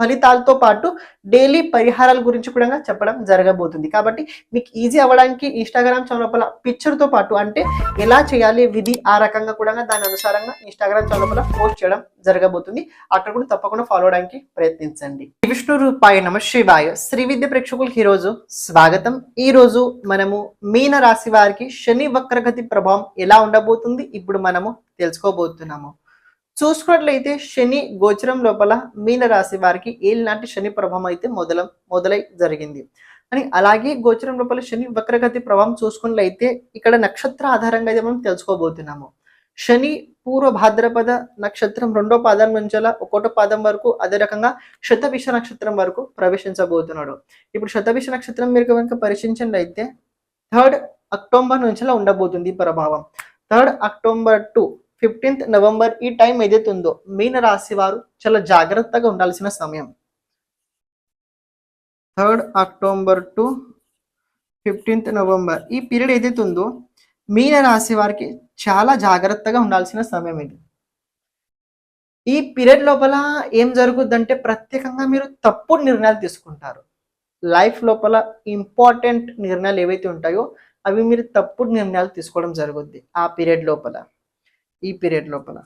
ఫలితాలతో పాటు డైలీ పరిహారాల గురించి కూడా చెప్పడం జరగబోతుంది. కాబట్టి మీకు ఈజీ అవ్వడానికి ఇన్స్టాగ్రామ్ చౌలపల పిక్చర్తో పాటు అంటే ఎలా చేయాలి విధి ఆ రకంగా కూడా దాని అనుసారంగా ఇన్స్టాగ్రామ్ చౌలపల పోస్ట్ చేయడం జరగబోతుంది. అక్కడ కూడా తప్పకుండా ఫాలో అవడానికి ప్రయత్నించండి. విష్ణు రూపాయ నమ శివాయ. శ్రీ విద్య ప్రేక్షకులకి ఈరోజు స్వాగతం. ఈ రోజు మనము మీన రాశి వారికి శని వక్రగతి ప్రభావం ఎలా ఉండబోతుంది ఇప్పుడు మనము తెలుసుకోబోతున్నాము. చూసుకున్నట్లయితే శని గోచరం లోపల మీన రాశి వారికి ఏలినాటి శని ప్రభావం అయితే మొదల మొదలై జరిగింది. అని అలాగే గోచరం లోపల శని వక్రగతి ప్రభావం చూసుకున్నట్లయితే ఇక్కడ నక్షత్ర ఆధారంగా అయితే మనం తెలుసుకోబోతున్నాము. శని పూర్వ భాద్రపద నక్షత్రం రెండో పాదం నుంచి ఒకటో పాదం వరకు అదే రకంగా శతభిష నక్షత్రం వరకు ప్రవేశించబోతున్నాడు. ఇప్పుడు శతభిష నక్షత్రం మీరు కనుక పరిశీలించినట్లయితే థర్డ్ అక్టోబర్ నుంచిలా ఉండబోతుంది ప్రభావం. Third October to fifteenth November ఈ టైం ఏదైతే ఉందో మీన రాశి వారు చాలా జాగ్రత్తగా ఉండాల్సిన సమయం. Third October to fifteenth November ఈ పీరియడ్ ఏదైతే ఉందో మీన రాశి వారికి చాలా జాగ్రత్తగా ఉండాల్సిన సమయం ఇది. ఈ పీరియడ్ లోపల ఏం జరుగుద్దంటే ప్రత్యేకంగా మీరు తప్పుడు నిర్ణయాలు తీసుకుంటారు. లైఫ్ లోపల ఇంపార్టెంట్ నిర్ణయాలు ఏవైతే ఉంటాయో అవి మీరు తప్పుడు నిర్ణయాలు తీసుకోవడం జరుగుద్ది ఆ పీరియడ్ లోపల. ఈ పీరియడ్ లోపల.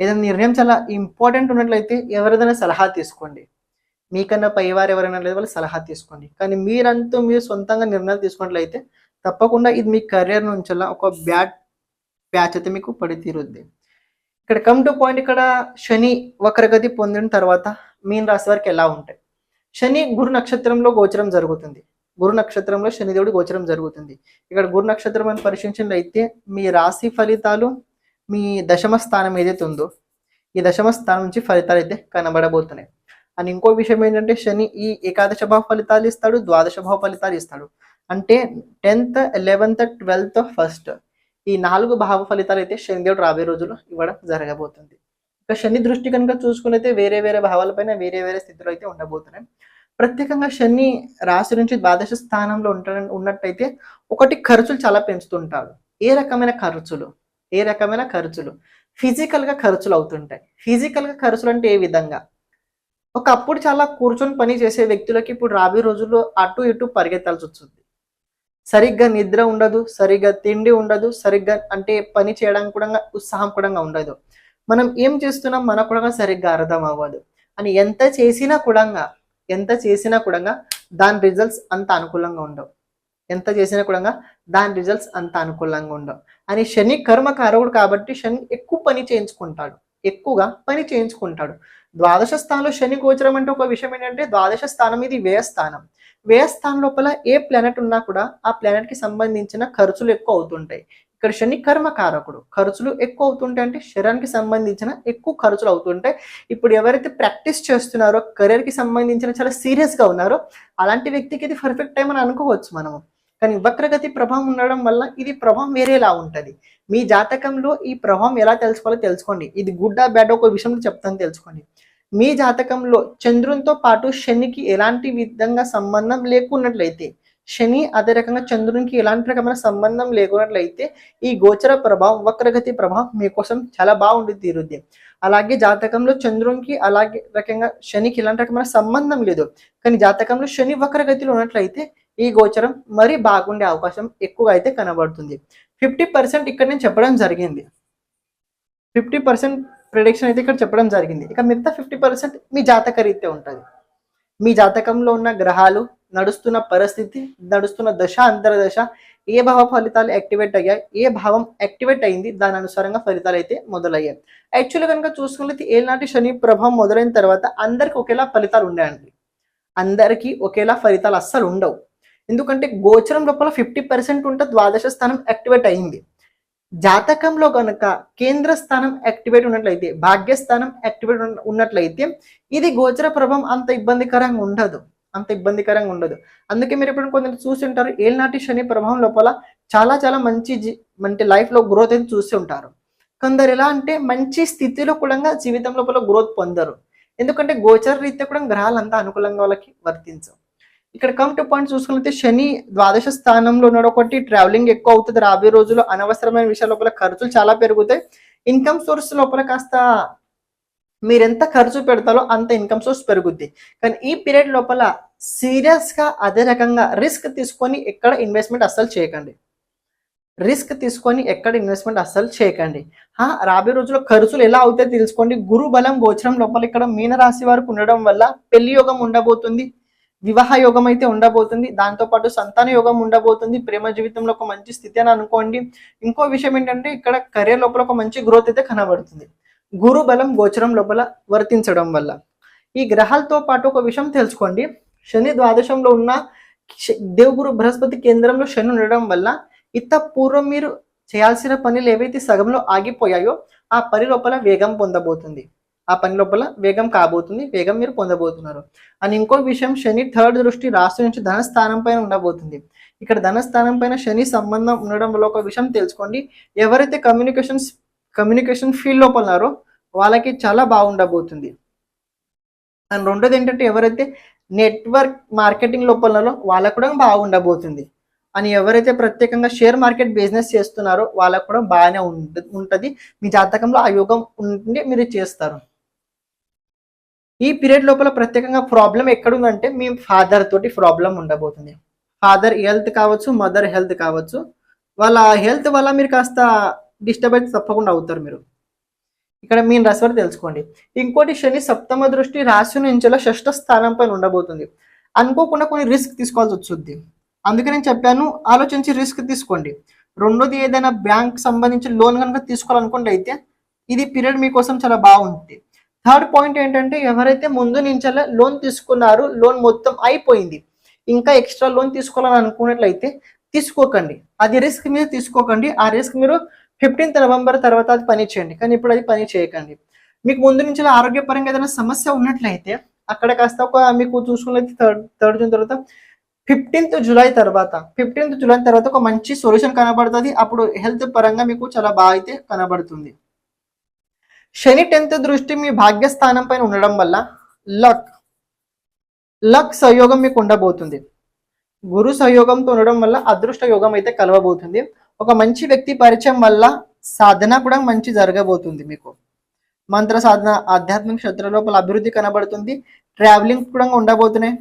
ఏదైనా నిర్ణయం చాలా ఇంపార్టెంట్ ఉన్నట్లయితే ఎవరిదైనా సలహా తీసుకోండి. మీకన్నా పైవారు ఎవరైనా లేదు వాళ్ళు సలహా తీసుకోండి. కానీ మీరంతా మీరు సొంతంగా నిర్ణయాలు తీసుకున్నట్లయితే తప్పకుండా ఇది మీ కెరియర్ నుంచి ఒక బ్యాడ్ ప్యాచ్ అయితే మీకు పడి తీరుద్ది. ఇక్కడ కమ్ టు పాయింట్ ఇక్కడ శని వక్రగతి పొందిన తర్వాత మీన్ రాశి వారికి ఎలా ఉంటాయి? శని గురు నక్షత్రంలో గోచరం జరుగుతుంది. గురు నక్షత్రంలో శనిదేవుడి గోచరం జరుగుతుంది. ఇక్కడ గురు నక్షత్రం అని పరిశీలించినట్లయితే మీ రాశి ఫలితాలు మీ దశమ స్థానం ఏదైతే ఉందో ఈ దశమ స్థానం నుంచి ఫలితాలు అయితే కనబడబోతున్నాయి. అండ్ ఇంకో విషయం ఏంటంటే శని ఈ ఏకాదశ భావ ఫలితాలు ఇస్తాడు ద్వాదశ భావ ఫలితాలు ఇస్తాడు. అంటే టెన్త్ లెవెన్త్ ట్వెల్త్ ఫస్ట్ ఈ నాలుగు భావ ఫలితాలు అయితే శనిదేవుడు రాబోయే రోజుల్లో ఇవ్వడం జరగబోతుంది. ఇక శని దృష్టి కనుక చూసుకునైతే వేరే వేరే భావాలపైన వేరే వేరే స్థితిలో అయితే ఉండబోతున్నాయి. ప్రత్యేకంగా శని రాశి నుంచి ద్వాదశ స్థానంలో ఉంట ఉన్నట్టయితే ఒకటి ఖర్చులు చాలా పెంచుతుంటాడు ఏ రకమైన ఖర్చులు? ఏ రకమైన ఖర్చులు? ఫిజికల్గా ఖర్చులు అవుతుంటాయి. ఫిజికల్గా ఖర్చులు అంటే ఏ విధంగా? ఒకప్పుడు చాలా కూర్చొని పని చేసే వ్యక్తులకి ఇప్పుడు రాబోయే రోజుల్లో అటు ఇటు పరిగెత్తాల్సి వస్తుంది. సరిగ్గా నిద్ర ఉండదు సరిగ్గా తిండి ఉండదు సరిగ్గా అంటే పని చేయడానికి కూడా ఉత్సాహం కూడా ఉండదు. మనం ఏం చేస్తున్నాం? మనకు కూడా సరిగ్గా అర్థం అవ్వదు. అని ఎంత చేసినా కూడా ఎంత చేసినా కూడా దాని రిజల్ట్స్ అంత అనుకూలంగా ఉండవు. ఎంత చేసినా కూడా దాని రిజల్ట్స్ అంత అనుకూలంగా ఉండవు. అని శని కర్మకారకుడు కాబట్టి శని ఎక్కువ పని చేయించుకుంటాడు. ఎక్కువగా పని చేయించుకుంటాడు. ద్వాదశ స్థానంలో శని గోచరం అంటే ఒక విషయం ఏంటంటే ద్వాదశ స్థానం ఇది వ్యయ స్థానం. వ్యయ స్థానం లోపల ఏ ప్లానెట్ ఉన్నా కూడా ఆ ప్లానెట్కి సంబంధించిన ఖర్చులు ఎక్కువ అవుతుంటాయి. ఇక్కడ శని కర్మకారకుడు. ఖర్చులు ఎక్కువ అవుతుంటాయి అంటే శరీరానికి సంబంధించిన ఎక్కువ ఖర్చులు అవుతుంటాయి. ఇప్పుడు ఎవరైతే ప్రాక్టీస్ చేస్తున్నారో కెరీర్కి సంబంధించిన చాలా సీరియస్గా ఉన్నారో అలాంటి వ్యక్తికి ఇది పర్ఫెక్ట్ టైం అని అనుకోవచ్చు మనము. కానీ వక్రగతి ప్రభావం ఉండడం వల్ల ఇది ప్రభావం వేరేలా ఉంటుంది. మీ జాతకంలో ఈ ప్రభావం ఎలా తెలుసుకోవాలో తెలుసుకోండి. ఇది గుడ్డ బ్యాడ్ ఒక విషయం చెప్తాను తెలుసుకోండి. మీ జాతకంలో చంద్రునితో పాటు శనికి ఎలాంటి విధంగా సంబంధం లేకున్నట్లయితే శని అదే రకంగా చంద్రునికి ఎలాంటి రకమైన సంబంధం లేకున్నట్లయితే ఈ గోచర ప్రభావం వక్రగతి ప్రభావం మీకోసం చాలా బాగుండి తీరుద్ది. అలాగే జాతకంలో చంద్రునికి అలాగే రకంగా శనికి ఎలాంటి రకమైన సంబంధం లేదు. కానీ జాతకంలో శని వక్రగతిలో ఉన్నట్లయితే ఈ గోచరం మరీ బాగుండే అవకాశం ఎక్కువగా అయితే కనబడుతుంది. ఫిఫ్టీ పర్సెంట్ ఇక్కడ నేను చెప్పడం జరిగింది. ఫిఫ్టీ పర్సెంట్ ప్రిడిక్షన్ అయితే ఇక్కడ చెప్పడం జరిగింది. ఇక మిగతా ఫిఫ్టీ పర్సెంట్ మీ జాతక రీత్యా ఉంటుంది. మీ జాతకంలో ఉన్న గ్రహాలు నడుస్తున్న పరిస్థితి నడుస్తున్న దశ అంతర్దశ ఏ భావ ఫలితాలు యాక్టివేట్ అయ్యాయి ఏ భావం యాక్టివేట్ అయింది దాని అనుసారంగా ఫలితాలు అయితే మొదలయ్యాయి. యాక్చువల్గా కనుక చూసుకున్నది ఏనాటి శని ప్రభావం మొదలైన తర్వాత అందరికి ఒకేలా ఫలితాలు ఉండేయండి. అందరికీ ఒకేలా ఫలితాలు అస్సలు ఉండవు. ఎందుకంటే గోచరం లోపల ఫిఫ్టీ పర్సెంట్ ఉంటే ద్వాదశ స్థానం యాక్టివేట్ అయింది జాతకంలో కనుక కేంద్ర స్థానం యాక్టివేట్ ఉన్నట్లయితే భాగ్యస్థానం యాక్టివేట్ ఉన్నట్లయితే ఇది గోచర ప్రభావం అంత ఇబ్బందికరంగా ఉండదు. అంత ఇబ్బందికరంగా ఉండదు. అందుకే మీరు ఇప్పుడు కొందరు చూసి ఉంటారు ఏళ్ళనాటి శని ప్రభావం లోపల చాలా చాలా మంచి జీ- అంటే లైఫ్లో గ్రోత్ అయితే చూసి ఉంటారు. కొందరు ఎలా అంటే మంచి స్థితిలో కూడా జీవితం లోపల గ్రోత్ పొందరు. ఎందుకంటే గోచర రీత్యా కూడా గ్రహాలు అంతా అనుకూలంగా వాళ్ళకి వర్తించవు. ఇక్కడ కమ్ టు పాయింట్ చూసుకున్నట్లయితే శని ద్వాదశ స్థానంలో ఉన్నాడు. ఒకటి ట్రావెలింగ్ ఎక్కువ అవుతుంది. రాబోయే రోజుల్లో అనవసరమైన విషయాల లోపల ఖర్చులు చాలా పెరుగుతాయి. ఇన్కమ్ సోర్స్ లోపల కాస్త మీరు ఎంత ఖర్చు పెడతారో అంత ఇన్కమ్ సోర్స్ పెరుగుద్ది. కానీ ఈ పీరియడ్ లోపల సీరియస్గా అదే రకంగా రిస్క్ తీసుకొని ఎక్కడ ఇన్వెస్ట్మెంట్ అస్సలు చేయకండి. రిస్క్ తీసుకొని ఎక్కడ ఇన్వెస్ట్మెంట్ అస్సలు చేయకండి. హా, రాబోయే రోజుల్లో ఖర్చులు ఎలా అవుతాయో తెలుసుకోండి. గురు బలం గోచరం లోపల ఇక్కడ మీన రాశి వారికి ఉండడం వల్ల పెళ్ళి యోగం ఉండబోతుంది. వివాహ యోగం అయితే ఉండబోతుంది దాంతో పాటు సంతాన యోగం ఉండబోతుంది ప్రేమ జీవితంలో ఒక మంచి స్థితి అని అనుకోండి. ఇంకో విషయం ఏంటంటే ఇక్కడ కెరీర్ లోపల ఒక మంచి గ్రోత్ అయితే కనబడుతుంది. గురు బలం గోచరం లోపల వర్తించడం వల్ల. ఈ గ్రహాలతో పాటు ఒక విషయం తెలుసుకోండి. శని ద్వాదశంలో ఉన్న శ- దేవగురు బృహస్పతి కేంద్రంలో శని ఉండడం వల్ల ఇత్త పూర్వం మీరు చేయాల్సిన పనులు ఏవైతే సగంలో ఆగిపోయాయో ఆ పని లోపల వేగం పొందబోతుంది. ఆ పని లోపల వేగం కాబోతుంది వేగం మీరు పొందబోతున్నారు. అని ఇంకో విషయం శని థర్డ్ దృష్టి రాశి నుంచి ధనస్థానం పైన ఉండబోతుంది. ఇక్కడ ధనస్థానం పైన శని సంబంధం ఉండడం వల్ల ఒక విషయం తెలుసుకోండి. ఎవరైతే కమ్యూనికేషన్స్ కమ్యూనికేషన్ ఫీల్డ్ లోపల ఉన్నారో వాళ్ళకి చాలా బాగుండబోతుంది. అండ్ రెండోది ఏంటంటే ఎవరైతే నెట్వర్క్ మార్కెటింగ్ లోపల ఉన్నారో వాళ్ళకు కూడా బాగుండబోతుంది. అని ఎవరైతే ప్రత్యేకంగా షేర్ మార్కెట్ బిజినెస్ చేస్తున్నారో వాళ్ళకు కూడా బాగానే ఉంటుంది. మీ జాతకంలో ఆ యోగం ఉంటే మీరు చేస్తారు. ఈ పీరియడ్ లోపల ప్రత్యేకంగా ప్రాబ్లం ఎక్కడుందంటే మీ ఫాదర్ తోటి ప్రాబ్లం ఉండబోతుంది. ఫాదర్ హెల్త్ కావచ్చు మదర్ హెల్త్ కావచ్చు. వాళ్ళ హెల్త్ వల్ల మీరు కాస్త డిస్టర్బెన్స్ తప్పకుండా అవుతారు మీరు. ఇక్కడ మీ రాశి వారు తెలుసుకోండి. ఇంకోటి శని సప్తమ దృష్టి రాశి నుంచి షష్ఠ స్థానం పైన ఉండబోతుంది. అనుకోకుండా కొన్ని రిస్క్ తీసుకోవాల్సి వచ్చుద్ది అందుకే నేను చెప్పాను ఆలోచించి రిస్క్ తీసుకోండి. రెండోది ఏదైనా బ్యాంక్ సంబంధించి లోన్ కనుక తీసుకోవాలనుకుంటే అయితే ఇది పీరియడ్ మీకోసం చాలా బాగుంటుంది. థర్డ్ పాయింట్ ఏంటంటే ఎవరైతే ముందు నుంచి లోన్ తీసుకున్నారో లోన్ మొత్తం అయిపోయింది. ఇంకా ఎక్స్ట్రా లోన్ తీసుకోవాలని అనుకున్నట్లయితే తీసుకోకండి. అది రిస్క్ మీరు తీసుకోకండి. ఆ రిస్క్ మీరు ఫిఫ్టీన్త్ నవంబర్ తర్వాత అది పని చేయండి. కానీ ఇప్పుడు అది పని చేయకండి. మీకు ముందు నుంచి ఆరోగ్యపరంగా ఏదైనా సమస్య ఉన్నట్లయితే అక్కడ కాస్త ఒక మీకు చూసుకున్నట్లయితే థర్డ్ థర్డ్ జూన్ తర్వాత ఫిఫ్టీన్త్ జూలై తర్వాత ఫిఫ్టీన్త్ జూలై తర్వాత ఒక మంచి సొల్యూషన్ కనబడుతుంది. అప్పుడు హెల్త్ పరంగా మీకు చాలా బాగా అయితే కనబడుతుంది. శని టెన్త్ దృష్టి మీ భాగ్యస్థానం పైన ఉండడం వల్ల లక్ లక్ సహయోగం మీకు ఉండబోతుంది. గురు సహయోగంతో ఉండడం వల్ల అదృష్ట యోగం అయితే కలవబోతుంది. ఒక మంచి వ్యక్తి పరిచయం వల్ల సాధన కూడా మంచి జరగబోతుంది మీకు. మంత్ర సాధన ఆధ్యాత్మిక క్షేత్ర లోపల అభివృద్ధి కనబడుతుంది. ట్రావెలింగ్ కూడా ఉండబోతున్నాయి.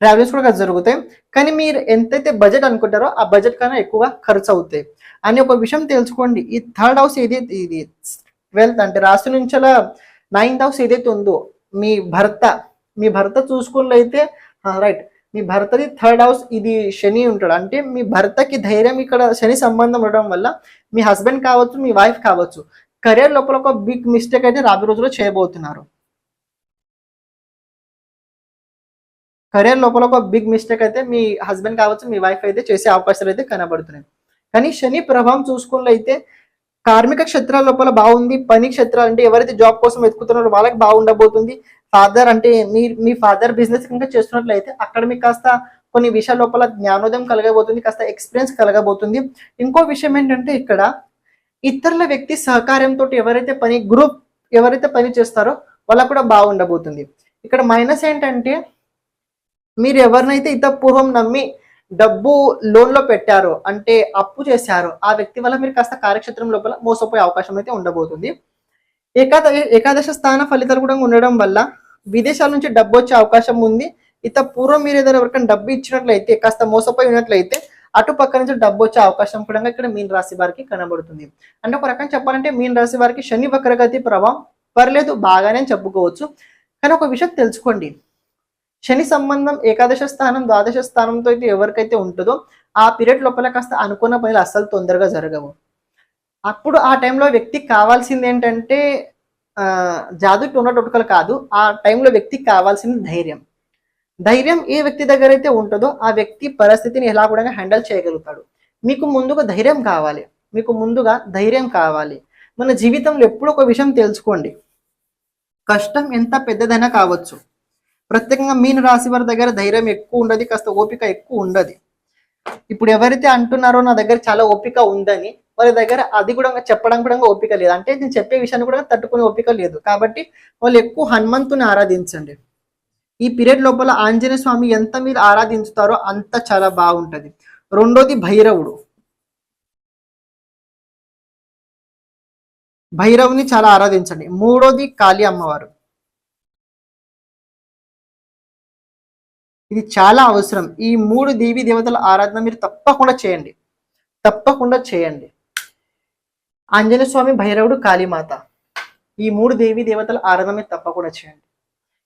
ట్రావెలింగ్స్ కూడా జరుగుతాయి. కానీ మీరు ఎంతైతే బడ్జెట్ అనుకుంటారో ఆ బడ్జెట్ కన్నా ఎక్కువ ఖర్చు అవుతాయి. అని ఒక విషయం తెలుసుకోండి. ఈ థర్డ్ హౌస్ ఏదైతే ఇది ట్వెల్త్ అంటే రాశి నుంచి నైన్త్ హౌస్ ఏదైతే ఉందో మీ భర్త మీ భర్త చూసుకున్నట్లయితే రైట్ మీ భర్తది థర్డ్ హౌస్ ఇది శని ఉంటాడు. అంటే మీ భర్తకి ధైర్యం ఇక్కడ శని సంబంధం ఉండడం వల్ల మీ హస్బెండ్ కావచ్చు మీ వైఫ్ కావచ్చు కెరియర్ లోపల ఒక బిగ్ మిస్టేక్ అయితే రాబోయే రోజుల్లో చేయబోతున్నారు. కెరియర్ లోపల ఒక బిగ్ మిస్టేక్ అయితే మీ హస్బెండ్ కావచ్చు మీ వైఫ్ అయితే చేసే అవకాశాలు అయితే కనబడుతున్నాయి. కానీ శని ప్రభావం చూసుకున్నట్లయితే కార్మిక క్షేత్రాల లోపల బాగుంది పని క్షేత్రాలు అంటే ఎవరైతే జాబ్ కోసం వెతుకుతున్నారో వాళ్ళకి బాగుండబోతుంది. ఫాదర్ అంటే మీ మీ ఫాదర్ బిజినెస్ కనుక చేస్తున్నట్లయితే అక్కడ మీకు కాస్త కొన్ని విషయాల లోపల జ్ఞానోదయం కలగబోతుంది కాస్త ఎక్స్పీరియన్స్ కలగబోతుంది. ఇంకో విషయం ఏంటంటే ఇక్కడ ఇతరుల వ్యక్తి సహకారంతో ఎవరైతే పని గ్రూప్ ఎవరైతే పని చేస్తారో వాళ్ళకు కూడా బాగుండబోతుంది. ఇక్కడ మైనస్ ఏంటంటే మీరు ఎవరినైతే ఇత పూర్వం నమ్మి డబ్బు లోన్లో పెట్టారో అంటే అప్పు చేశారో ఆ వ్యక్తి వల్ల మీరు కాస్త కార్యక్షేత్రం లోపల మోసపోయే అవకాశం అయితే ఉండబోతుంది. ఏకాద ఏకాదశ స్థాన ఫలితాలు కూడా ఉండడం వల్ల విదేశాల నుంచి డబ్బు వచ్చే అవకాశం ఉంది. ఇత పూర్వం మీరు ఏదైనా ఎవరికైనా డబ్బు ఇచ్చినట్లయితే కాస్త మోసపోయి ఉన్నట్లయితే అటు పక్క నుంచి డబ్బు వచ్చే అవకాశం కూడా ఇక్కడ మీన రాశి వారికి కనబడుతుంది. అంటే ఒక రకంగా చెప్పాలంటే మీన రాశి వారికి శని వక్రగతి ప్రభావం పర్లేదు బాగానే చెప్పుకోవచ్చు. కానీ ఒక విషయం తెలుసుకోండి. శని సంబంధం ఏకాదశ స్థానం ద్వాదశ స్థానంతో అయితే ఎవరికైతే ఉంటుందో ఆ పీరియడ్ లోపల కాస్త అనుకున్న పనులు అస్సలు తొందరగా జరగవు. అప్పుడు ఆ టైంలో వ్యక్తికి కావాల్సింది ఏంటంటే జాదు టోన టొటకలు కాదు ఆ టైంలో వ్యక్తికి కావాల్సింది ధైర్యం. ధైర్యం ఏ వ్యక్తి దగ్గర అయితే ఉంటుందో ఆ వ్యక్తి పరిస్థితిని ఎలా కూడా హ్యాండిల్ చేయగలుగుతాడు. మీకు ముందుగా ధైర్యం కావాలి. మీకు ముందుగా ధైర్యం కావాలి. మన జీవితంలో ఎప్పుడు ఒక విషయం తెలుసుకోండి. కష్టం ఎంత పెద్దదైనా కావచ్చు. ప్రత్యేకంగా మీన రాశి వారి దగ్గర ధైర్యం ఎక్కువ ఉండదు కాస్త ఓపిక ఎక్కువ ఉండదు. ఇప్పుడు ఎవరైతే అంటున్నారో నా దగ్గర చాలా ఓపిక ఉందని వాళ్ళ దగ్గర అది కూడా చెప్పడం కూడా ఓపిక లేదు. అంటే నేను చెప్పే విషయాన్ని కూడా తట్టుకునే ఓపిక లేదు. కాబట్టి వాళ్ళు ఎక్కువ హనుమంతుని ఆరాధించండి. ఈ పీరియడ్ లోపల ఆంజనేయ స్వామి ఎంత మీరు ఆరాధించుతారో అంత చాలా బాగుంటుంది. రెండోది భైరవుడు. భైరవుని చాలా ఆరాధించండి. మూడోది కాళీ అమ్మవారు. ఇది చాలా అవసరం. ఈ మూడు దేవి దేవతల ఆరాధన మీరు తప్పకుండా చేయండి. తప్పకుండా చేయండి. ఆంజనేయ స్వామి భైరవుడు కాళీమాత. ఈ మూడు దేవి దేవతల ఆరాధన మీరు తప్పకుండా చేయండి.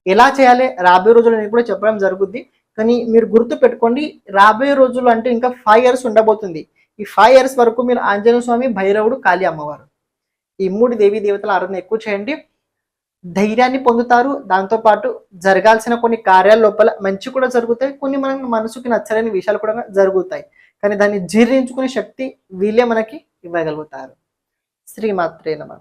ఎలా చేయాలి? రాబోయే రోజులు నేను కూడా చెప్పడం జరుగుద్ది. కానీ మీరు గుర్తు పెట్టుకోండి రాబోయే రోజులు అంటే ఇంకా ఫైవ్ ఇయర్స్ ఉండబోతుంది. ఈ ఫైవ్ ఇయర్స్ వరకు మీరు ఆంజనేయ స్వామి భైరవుడు కాళీ అమ్మవారు. ఈ మూడు దేవి దేవతల ఆరాధన ఎక్కువ చేయండి. ధైర్యాన్ని పొందుతారు. దాంతోపాటు జరగాల్సిన కొన్ని కార్యాల లోపల మంచి కూడా జరుగుతాయి. కొన్ని మన మనసుకి నచ్చలేని విషయాలు కూడా జరుగుతాయి. కానీ దాన్ని జీర్ణించుకునే శక్తి వీళ్ళే మనకి ఇవ్వగలుగుతారు. శ్రీమాత్రే నమ.